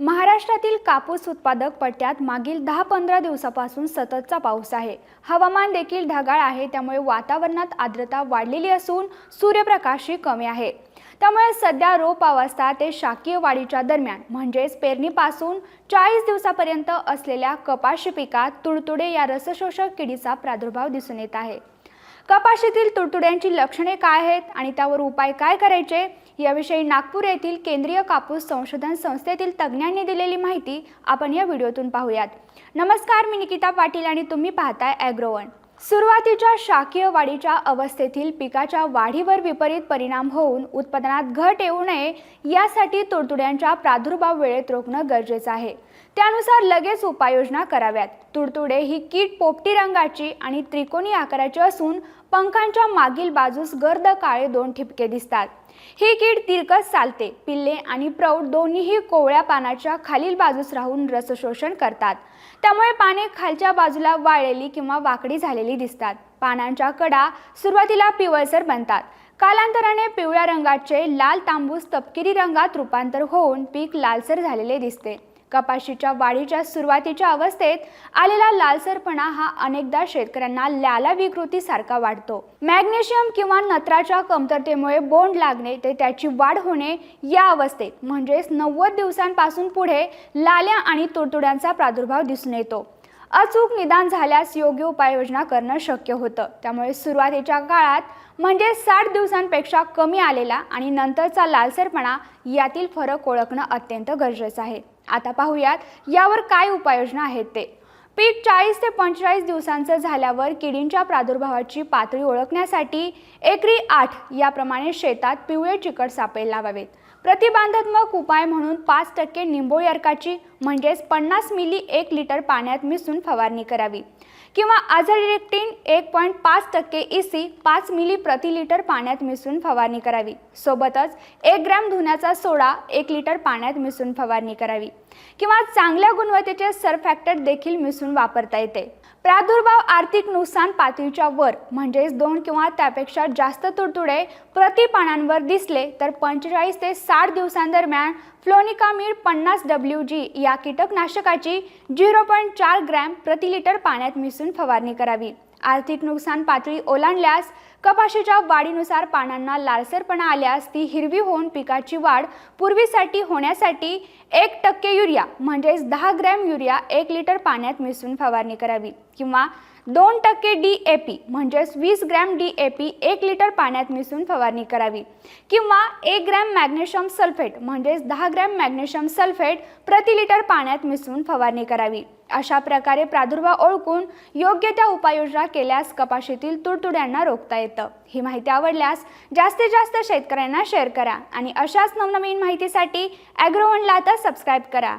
महाराष्ट्रातील कापूस उत्पादक पट्ट्यात मागील दहा पंधरा दिवसापासून सततचा पाऊस आहे. हवामान देखील ढगाळ आहे त्यामुळे वातावरणात आर्द्रता वाढलेली असून सूर्यप्रकाशही कमी आहे. त्यामुळे सध्या रोप अवस्था ते शाकीय वाढीच्या दरम्यान म्हणजेच पेरणीपासून चाळीस दिवसापर्यंत असलेल्या कपाशी पिकात तुडतुडे या रसशोषक किडीचा प्रादुर्भाव दिसून येत आहे. कपाशीतील तुडतुड्यांची लक्षणे काय आहेत आणि त्यावर उपाय काय करायचे याविषयी नागपूर येथील केंद्रीय कापूस संशोधन संस्थेतील तज्ज्ञांनी दिलेली माहिती आपण या व्हिडिओतून पाहूयात. नमस्कार मी निकिता पाटील आणि तुम्ही पाहताय ॲग्रोवन सुरुवातीच्या शाकीय वाढीच्या अवस्थेतील पिकाच्या वाढीवर विपरीत परिणाम होऊन उत्पादनात घट येऊ नये यासाठी तुडतुड्यांचा प्रादुर्भाव वेळेत रोखणं गरजेचं आहे. त्यानुसार लगेच उपाययोजना कराव्यात. तुडतुडे ही कीट पोपटी रंगाची आणि त्रिकोणी आकाराची असून पंखांच्या मागील बाजूस गर्द काळे दोन ठिपके दिसतात. ही कीड तिरकस चालते. पिल्ले आणि प्रौढ दोन्हीही कोवळ्या पानाच्या खालील बाजूस राहून रसशोषण करतात. त्यामुळे पाने खालच्या बाजूला वाळलेली किंवा वाकडी झालेली दिसतात. पानांच्या कडा सुरुवातीला पिवळसर बनतात. कालांतराने पिवळ्या रंगाचे लाल तांबूस तपकिरी रंगात रूपांतर होऊन पीक लालसर झालेले दिसते. कपाशीच्या वाढीच्या सुरुवातीच्या अवस्थेत आलेला लालसरपणा हा अनेकदा शेतकऱ्यांना लाला विकृतीसारखा वाटतो. मॅग्नेशियम किंवा नत्राच्या कमतरतेमुळे बोंड लागणे ते त्याची वाढ होणे या अवस्थेत म्हणजेच नव्वद दिवसांपासून पुढे लाल्या आणि तुडतुड्यांचा प्रादुर्भाव दिसून येतो. अचूक निदान झाल्यास योग्य उपाययोजना करणं शक्य होतं. त्यामुळे सुरुवातीच्या काळात म्हणजे साठ दिवसांपेक्षा कमी आलेला आणि नंतरचा लालसरपणा यातील फरक ओळखणं अत्यंत गरजेचं आहे. आता पाहूयात यावर काय उपाययोजना आहेत ते. पीक चाळीस ते पंचेचाळीस दिवसांचं झाल्यावर किडींच्या प्रादुर्भावाची पातळी ओळखण्यासाठी एकरी आठ याप्रमाणे शेतात पिवळे चिकट सापळे लावावेत. प्रतिबंधात्मक उपाय म्हणून पाच टक्के निंबोळी अर्काची म्हणजेच पन्नास मिली एक लिटर पाण्यात मिसळून फवारणी करावी. किंवा आझाडिरेक्टिन एक पॉईंट पाच टक्के इसी पाच मिली प्रति लिटर पाण्यात मिसळून फवारणी करावी. सोबतच एक ग्रॅम धुण्याचा सोडा एक लिटर पाण्यात मिसळून फवारणी करावी. किंवा चांगल्या गुणवत्तेचे सरफॅक्टर देखील मिसळून वापरता येते. प्रादुर्भाव आर्थिक नुकसान पातळीच्या वर म्हणजेच दोन किंवा त्यापेक्षा जास्त तुडतुडे प्रति पानांवर दिसले तर पंचेचाळीस ते साठ दिवसांदरम्यान फ्लोनिकामीड पन्नास डब्ल्यू जी या या कीटकनाशकाची झिरो पॉईंट चार ग्रॅम प्रति लिटर पाण्यात मिसळून फवारणी करावी. आर्थिक नुकसान पातळी ओलांडल्यास कपाशीच्या वाढीनुसार पानांना लालसरपणा आल्यास ती हिरवी होऊन पिकाची वाढ पूर्वीसाठी होण्यासाठी एक टक्के युरिया म्हणजेच दहा ग्रॅम युरिया एक लिटर पाण्यात मिसळून फवारणी करावी किंवा दोन टक्के डी ए पी म्हणजेच वीस ग्रॅम डी ए पी एक लिटर पाण्यात मिसळून फवारणी करावी. किंवा एक ग्रॅम मॅग्नेशियम सल्फेट म्हणजेच दहा ग्रॅम मॅग्नेशियम सल्फेट प्रति लिटर पाण्यात मिसळून फवारणी करावी. अशा प्रकारे प्रादुर्भाव ओळखून योग्य त्या उपाययोजना केल्यास कपाशीतील तुडतुड्यांना रोखता येतं. ही माहिती आवडल्यास जास्तीत जास्त शेतकऱ्यांना शेअर करा आणि अशाच नवनवीन माहितीसाठी ॲग्रोवनला आता सबस्क्राईब करा.